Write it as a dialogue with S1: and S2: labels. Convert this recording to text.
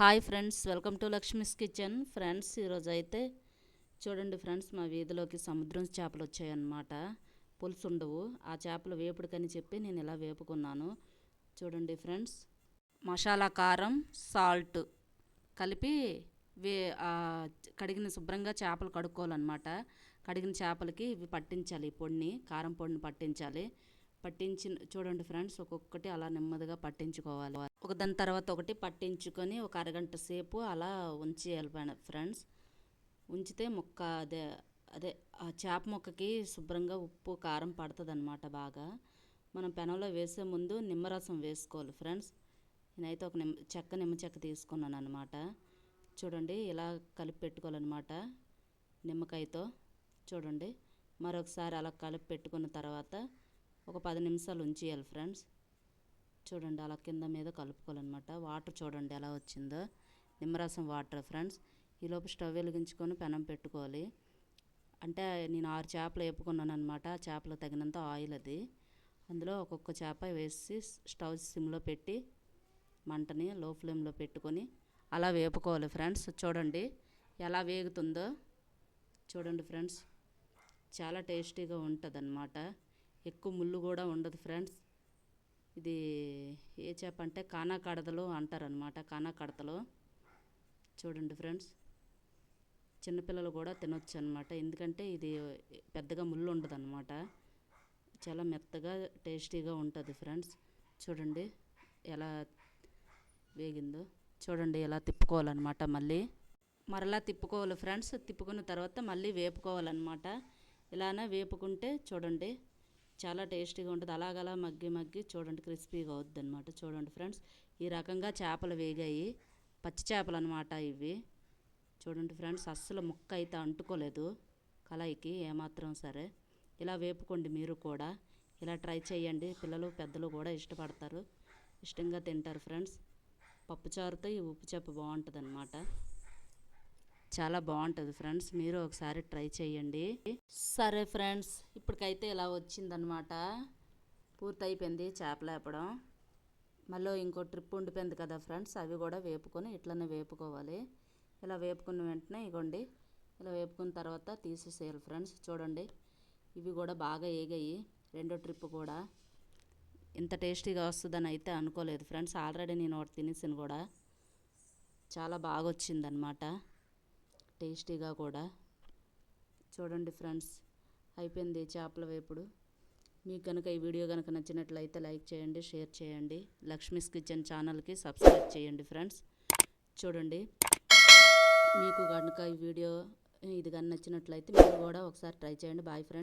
S1: Hi friends welcome to Lakshmi's kitchen. Friends ఈరోజు అయితే చూడండి ఫ్రెండ్స్ మా వీధిలోకి సముద్రం చేపలు వచ్చాయన్నమాట. పులుసు ఉండవు. ఆ చేపలు వేపుడుకని చెప్పి నేను ఇలా వేపుకున్నాను. చూడండి ఫ్రెండ్స్ మసాలా కారం సాల్ట్ కలిపి వే కడిగిన శుభ్రంగా చేపలు కడుక్కోవాలన్నమాట. కడిగిన చేపలకి ఇవి పట్టించాలి ఈ పొడిని కారం పొడిని పట్టించాలి. పట్టించి చూడండి ఫ్రెండ్స్ ఒక్కొక్కటి అలా నెమ్మదిగా పట్టించుకోవాలి. ఒక దాని తర్వాత ఒకటి పట్టించుకొని ఒక అరగంట సేపు అలా ఉంచేయాలి ఫ్రెండ్స్. ఉంచితే మొక్క అదే అదే ఆ చేప ముక్కకి శుభ్రంగా ఉప్పు కారం పడుతుంది అనమాట బాగా. మనం పెనంలో వేసే ముందు నిమ్మరసం వేసుకోవాలి ఫ్రెండ్స్. నేనైతే ఒక నిమ్మ చెక్క నిమ్మ చెక్క తీసుకున్నాను అనమాట చూడండి ఇలా కలిపి పెట్టుకోవాలన్నమాట నిమ్మకాయతో. చూడండి మరొకసారి అలా కలిపి పెట్టుకున్న తర్వాత ఒక పది నిమిషాలు ఉంచేయాలి ఫ్రెండ్స్. చూడండి అలా కింద మీద కలుపుకోవాలన్నమాట. వాటర్ చూడండి ఎలా వచ్చిందో. నిమ్మరసం వాటర్ ఫ్రెండ్స్. ఈలోపు స్టవ్ వెలిగించుకొని పెనం పెట్టుకోవాలి. అంటే నేను ఆరు చేపలు వేపుకున్నాను అనమాట ఆ చేపలు తగినంత ఆయిల్ అది. అందులో ఒక్కొక్క చేప వేసి స్టవ్ సిమ్లో పెట్టి మంటని లో ఫ్లేమ్లో పెట్టుకొని అలా వేపుకోవాలి ఫ్రెండ్స్. చూడండి ఎలా వేగుతుందో. చూడండి ఫ్రెండ్స్. చాలా టేస్టీగా ఉంటుంది ఎక్కువ ముళ్ళు కూడా ఉండదు ఫ్రెండ్స్. ఇది ఏ చేప అంటే కానా కడతలు అంటారనమాట కానా కడతలు చూడండి ఫ్రెండ్స్. చిన్నపిల్లలు కూడా తినొచ్చు అనమాట ఎందుకంటే ఇది పెద్దగా ముళ్ళు ఉండదు అనమాట చాలా మెత్తగా టేస్టీగా ఉంటుంది ఫ్రెండ్స్. చూడండి ఎలా వేగిందో. చూడండి ఎలా తిప్పుకోవాలన్నమాట మళ్ళీ. మరలా తిప్పుకోవాలి ఫ్రెండ్స్. తిప్పుకున్న తర్వాత మళ్ళీ వేపుకోవాలన్నమాట. ఇలానే వేపుకుంటే చూడండి చాలా టేస్టీగా ఉంటుంది. అలాగలా మగ్గి మగ్గి చూడండి క్రిస్పీగా అవుద్ది అనమాట చూడండి ఫ్రెండ్స్ ఈ రకంగా చేపలు వేగాయి. పచ్చి చేపలు అనమాట ఇవి. చూడండి ఫ్రెండ్స్ అస్సలు ముక్క అయితే అంటుకోలేదు కళాయికి ఏమాత్రం సరే. ఇలా వేపుకోండి మీరు కూడా. ఇలా ట్రై చేయండి. పిల్లలు పెద్దలు కూడా ఇష్టపడతారు. ఇష్టంగా తింటారు ఫ్రెండ్స్. పప్పుచారుతో ఈ ఉప్పు చేప బాగుంటుంది అనమాట చాలా బాగుంటుంది ఫ్రెండ్స్. మీరు ఒకసారి ట్రై చేయండి సరే ఫ్రెండ్స్ ఇప్పటికైతే ఇలా వచ్చిందనమాట పూర్తయిపోయింది చేపలేపడం చేపలు వేపడం మళ్ళీ ఇంకో ట్రిప్ ఉండిపోయింది కదా ఫ్రెండ్స్ అవి కూడా వేపుకొని ఇట్లనే వేపుకోవాలి. ఇలా వేపుకున్న వెంటనే ఇగోండి ఇలా వేపుకున్న తర్వాత తీసేసేయాలి ఫ్రెండ్స్. చూడండి ఇవి కూడా బాగా ఏగాయి. రెండో ట్రిప్ కూడా. ఇంత టేస్టీగా వస్తుందని అయితే అనుకోలేదు ఫ్రెండ్స్. ఆల్రెడీ నేను ఒకటి తినేసాను కూడా. చాలా బాగా వచ్చిందనమాట టేస్టీగా కూడా. చూడండి ఫ్రెండ్స్ అయిపోయింది చేపల వేపుడు. మీకు కనుక ఈ వీడియో కనుక నచ్చినట్లయితే లైక్ చేయండి షేర్ చేయండి. లక్ష్మీస్ కిచెన్ ఛానల్కి సబ్స్క్రైబ్ చేయండి ఫ్రెండ్స్. చూడండి మీకు కనుక ఈ వీడియో ఇది కానీ నచ్చినట్లయితే మీరు కూడా ఒకసారి ట్రై చేయండి. Bye friends.